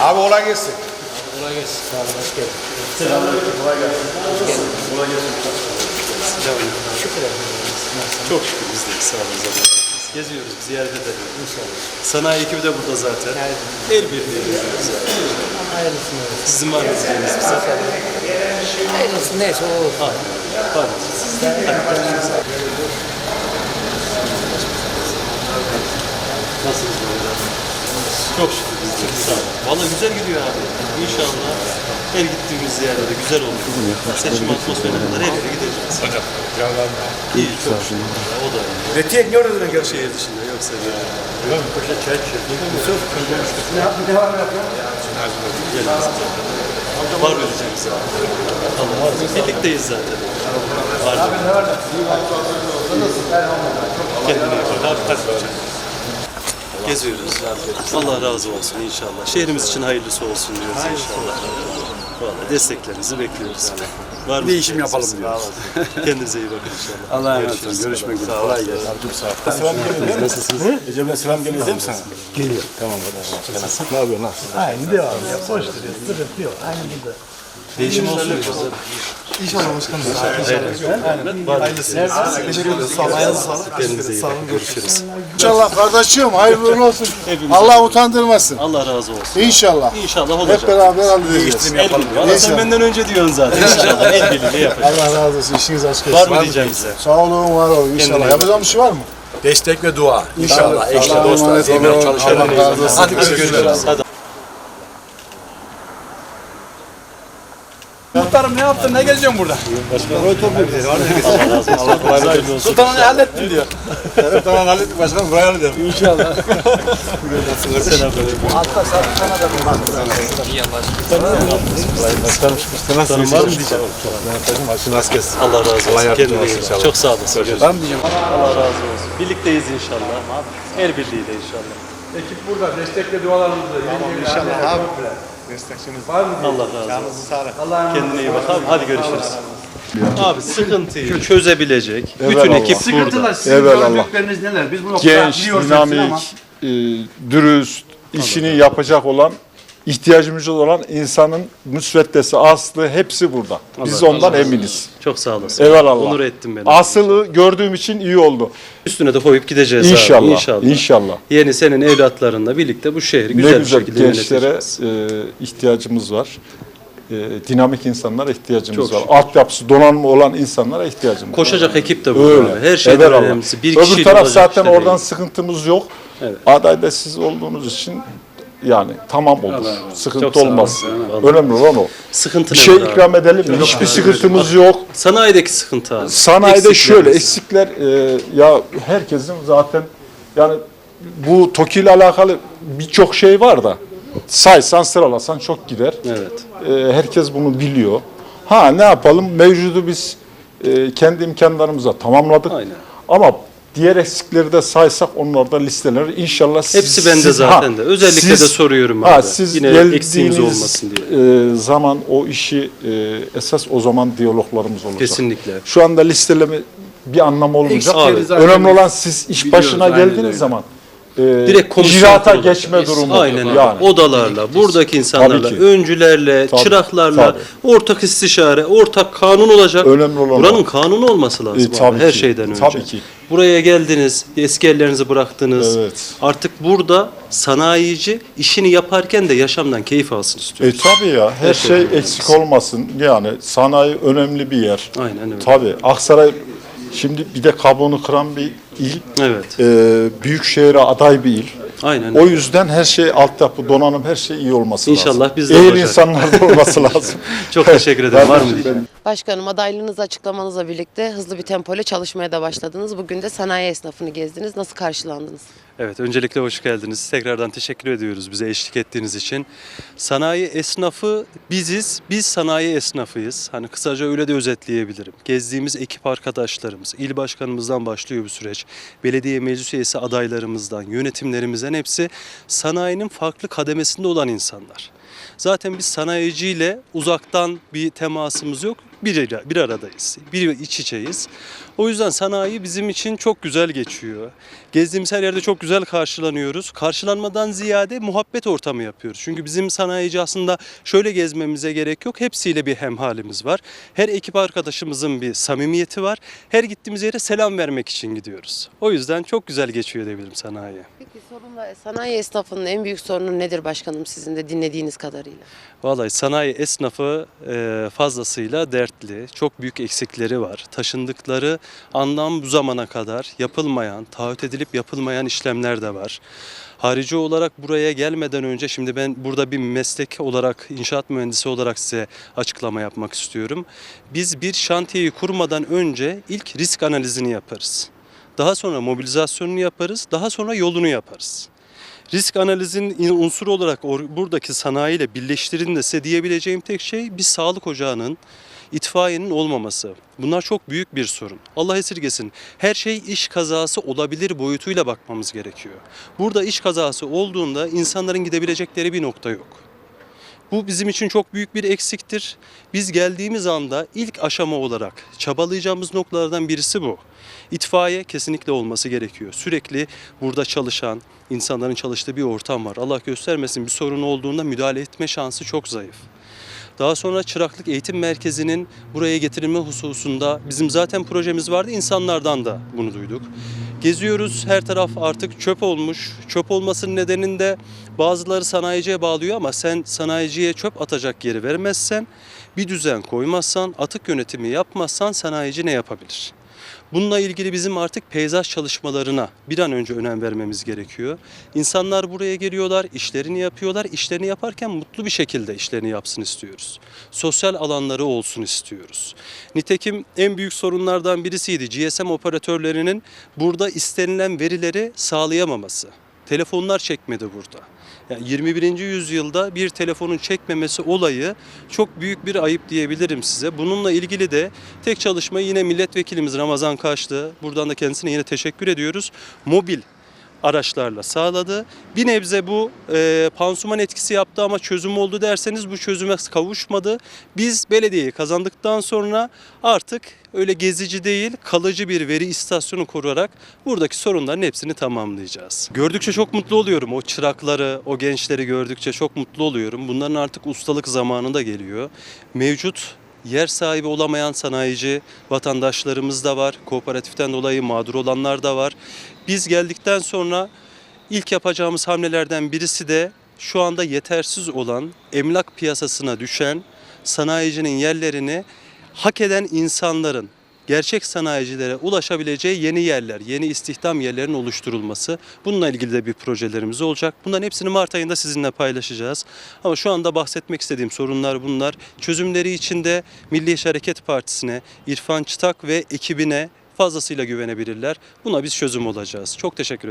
Abi kolay gelsin. Çok şükür biz de sağ olun zaten. Geziyoruz, ziyaret edelim. Sanayi ekibi de burada zaten. El birliği yapıyoruz zaten. Sizin var mı diyeceğiniz bize? Hayırlısı neyse o olur. Hadi. Hadi. Nasılsınız böyle? Çok şükür de sağ olun. Valla güzel gidiyor abi. İnşallah her gittiğimiz yerde güzel olur. Seçim atmosferine kadar her yere gideceğiz. Hocam. İyi çok şükür. O da iyi. Retiye ne orada gel? Şehir dışında yoksa bir Var vereceğimiz abi. Allah var. Birlikteyiz zaten. Var. Kendine iyi bak. Abi hadi hocam. Geziyoruz. Allah razı olsun inşallah. Şehrimiz için hayırlısı olsun diyoruz inşallah. Vallahi desteklerinizi bekliyoruz. Var mı? Bir işim yapalım diyoruz. Kendinize iyi bakın inşallah. Allah'a emanet olun. Görüşmek üzere. Sağ Kolay gelsin. Sağ ol. Selam geliyor değil mi? Nasılsınız? Ecem'le selam geliyor değil mi sana? Geliyor. Tamam kardeşim. Ne yapıyorsun? Nasılsın? Aynı devam ya. Boş duruyor. Sıkıntı yok. Aynı burada. Değişim olsun. İnşallah başkanım. İnşallah. Hayırlısı. Teşekkür ederiz. Sağ olun. Ayağınıza sağlık. Kendinize iyi bakın. Görüşürüz. İnşallah kardeşim hayırlı olsun. Allah utandırmasın. Allah razı olsun. İnşallah. İnşallah olacak. Hep beraber halledeceğiz. El birliği. Sen benden önce diyorsun zaten. İnşallah el birliği yapacağız. Allah razı olsun. İşiniz açık olsun. Var mı diyeceğim size? Sağ olun, var olun. İnşallah. Yapacağım bir şey var mı? Destek ve dua. İnşallah. Eşle, Allah'a dostla, emanet emeğe olun. çalışanlar. Allah razı olsun. Hadi görüşürüz. Muhtarım ne yaptın? Ne geziyorsun burada? Allah razı olsun. Hayırlı olsun. Sultan'ı ne hallettin diyor. Evet tamam hallettik başkanım. Buraya halledelim. İnşallah. Tanım var mı diyeceğim? Başın rast gelsin. Allah razı olsun. yardımcı Kendine olsun iyi inşallah. Çok sağ olasın. Ben diyeceğim? Allah razı olsun. Birlikteyiz inşallah. El birliğiyle inşallah. Ekip burada. Destek ve dualarımızda. Tamam İnşallah abi. Destekçiniz var mı? Allah razı olsun. Canınızı sağlık. Kendine iyi bak abi. Hadi görüşürüz. Abi sıkıntıyı çözebilecek bütün Evelallah. ekip burada. Sıkıntılar sizin Eyvallah. gördükleriniz neler? Biz bu noktada genç, dinamik, ama e, dürüst, işini yapacak olan, ihtiyacımız olan insanın müsveddesi, aslı hepsi burada. Biz Allah ondan razı olsun. eminiz. Çok sağ olasın. Eyvallah. Onur ettin beni. Asılı gördüğüm için iyi oldu. Üstüne de koyup gideceğiz İnşallah. abi. İnşallah. İnşallah. Yeni senin evlatlarınla birlikte bu şehri Ne güzel bir güzel şekilde gençlere e, ihtiyacımız var. E, dinamik insanlara ihtiyacımız Çok var. şükür. Altyapısı donanımı olan insanlara ihtiyacımız var. Koşacak ekip de burada. Öyle. abi. Her şeyden Evelallah. önemlisi. Bir Öbür taraf zaten işte oradan değil. sıkıntımız yok. Evet. Aday da siz olduğunuz için yani tamam olur. Sıkıntı Çok olmaz. Önemli olan o. Sıkıntı Bir şey abi? ikram edelim mi? Hiçbir sıkıntımız yok. Sanayideki sıkıntı abi. Sanayide şöyle Eksiklerimiz. eksikler e, ya herkesin zaten yani bu TOKİ ile alakalı birçok şey var da saysan sıralasan çok gider. Evet. E, herkes bunu biliyor. Ha ne yapalım mevcudu biz e, kendi imkanlarımıza tamamladık. Aynen. Ama diğer eksikleri de saysak onlar da listeler inşallah siz, Hepsi bende siz- zaten ha, de. Özellikle siz- de soruyorum ha, abi. siz Yine geldiğiniz, eksiğimiz olmasın diye. e, zaman o işi e, esas o zaman diyaloglarımız olacak. Kesinlikle. Şu anda listeleme bir anlam olmayacak. Abi, Abi, Önemli olan siz iş biliyoruz, başına geldiğiniz öyle. zaman e, Direkt icraata geçme durumu. Aynen yani. Odalarla, buradaki insanlarla, öncülerle, Tabii, çıraklarla, tabii. ortak istişare, ortak kanun olacak. Önemli olan Buranın o. kanunu olması lazım E, abi, tabii her ki, şeyden önce. tabii ki. Buraya geldiniz, eski ellerinizi bıraktınız. Evet. Artık burada sanayici işini yaparken de yaşamdan keyif alsın istiyor. E tabii ya her şey eksik olmasın. Yani sanayi önemli bir yer. Aynen öyle. Tabii Aksaray şimdi bir de kabuğunu kıran bir il. Evet. E, büyük şehre aday bir il. Aynen. O yüzden her şey altyapı, donanım her şey iyi olması lazım. İnşallah biz de İyi olacak. insanlar da olması lazım. Çok teşekkür ederim. Var mı diyeceğim? Başkanım adaylığınızı açıklamanızla birlikte hızlı bir tempoyla çalışmaya da başladınız. Bugün de sanayi esnafını gezdiniz. Nasıl karşılandınız? Evet, öncelikle hoş geldiniz. Tekrardan teşekkür ediyoruz bize eşlik ettiğiniz için. Sanayi esnafı biziz, biz sanayi esnafıyız. Hani kısaca öyle de özetleyebilirim. Gezdiğimiz ekip arkadaşlarımız, il başkanımızdan başlıyor bu süreç. Belediye meclis üyesi adaylarımızdan, yönetimlerimizden hepsi sanayinin farklı kademesinde olan insanlar. Zaten biz sanayiciyle uzaktan bir temasımız yok. Bir, bir aradayız. Bir iç içeyiz. O yüzden sanayi bizim için çok güzel geçiyor. Gezdiğimiz her yerde çok güzel karşılanıyoruz. Karşılanmadan ziyade muhabbet ortamı yapıyoruz. Çünkü bizim sanayici aslında şöyle gezmemize gerek yok. Hepsiyle bir hemhalimiz var. Her ekip arkadaşımızın bir samimiyeti var. Her gittiğimiz yere selam vermek için gidiyoruz. O yüzden çok güzel geçiyor diyebilirim sanayi. Peki sorunla sanayi esnafının en büyük sorunu nedir başkanım sizin de dinlediğiniz kadarıyla? Vallahi sanayi esnafı fazlasıyla dertli, çok büyük eksikleri var. Taşındıkları andan bu zamana kadar yapılmayan, taahhüt edilip yapılmayan işlemler de var. Harici olarak buraya gelmeden önce şimdi ben burada bir meslek olarak, inşaat mühendisi olarak size açıklama yapmak istiyorum. Biz bir şantiyeyi kurmadan önce ilk risk analizini yaparız. Daha sonra mobilizasyonunu yaparız, daha sonra yolunu yaparız. Risk analizin unsuru olarak buradaki sanayiyle birleştirin size diyebileceğim tek şey bir sağlık ocağının, itfaiyenin olmaması. Bunlar çok büyük bir sorun. Allah esirgesin. Her şey iş kazası olabilir boyutuyla bakmamız gerekiyor. Burada iş kazası olduğunda insanların gidebilecekleri bir nokta yok. Bu bizim için çok büyük bir eksiktir. Biz geldiğimiz anda ilk aşama olarak çabalayacağımız noktalardan birisi bu. İtfaiye kesinlikle olması gerekiyor. Sürekli burada çalışan insanların çalıştığı bir ortam var. Allah göstermesin bir sorun olduğunda müdahale etme şansı çok zayıf. Daha sonra çıraklık eğitim merkezinin buraya getirilme hususunda bizim zaten projemiz vardı. İnsanlardan da bunu duyduk. Geziyoruz her taraf artık çöp olmuş. Çöp olmasının nedeninde bazıları sanayiciye bağlıyor ama sen sanayiciye çöp atacak yeri vermezsen, bir düzen koymazsan, atık yönetimi yapmazsan sanayici ne yapabilir? Bununla ilgili bizim artık peyzaj çalışmalarına bir an önce önem vermemiz gerekiyor. İnsanlar buraya geliyorlar, işlerini yapıyorlar. İşlerini yaparken mutlu bir şekilde işlerini yapsın istiyoruz. Sosyal alanları olsun istiyoruz. Nitekim en büyük sorunlardan birisiydi GSM operatörlerinin burada istenilen verileri sağlayamaması. Telefonlar çekmedi burada. Yani 21. yüzyılda bir telefonun çekmemesi olayı çok büyük bir ayıp diyebilirim size. Bununla ilgili de tek çalışmayı yine milletvekilimiz Ramazan Kaşlı. Buradan da kendisine yine teşekkür ediyoruz. Mobil araçlarla sağladı. Bir nebze bu e, pansuman etkisi yaptı ama çözüm oldu derseniz bu çözüme kavuşmadı. Biz belediyeyi kazandıktan sonra artık öyle gezici değil kalıcı bir veri istasyonu kurarak buradaki sorunların hepsini tamamlayacağız. Gördükçe çok mutlu oluyorum. O çırakları, o gençleri gördükçe çok mutlu oluyorum. Bunların artık ustalık zamanı da geliyor. Mevcut yer sahibi olamayan sanayici vatandaşlarımız da var. Kooperatiften dolayı mağdur olanlar da var. Biz geldikten sonra ilk yapacağımız hamlelerden birisi de şu anda yetersiz olan emlak piyasasına düşen sanayicinin yerlerini hak eden insanların gerçek sanayicilere ulaşabileceği yeni yerler, yeni istihdam yerlerinin oluşturulması. Bununla ilgili de bir projelerimiz olacak. Bunların hepsini Mart ayında sizinle paylaşacağız. Ama şu anda bahsetmek istediğim sorunlar bunlar. Çözümleri için de Milliyetçi Hareket Partisi'ne, İrfan Çıtak ve ekibine fazlasıyla güvenebilirler. Buna biz çözüm olacağız. Çok teşekkür ederim.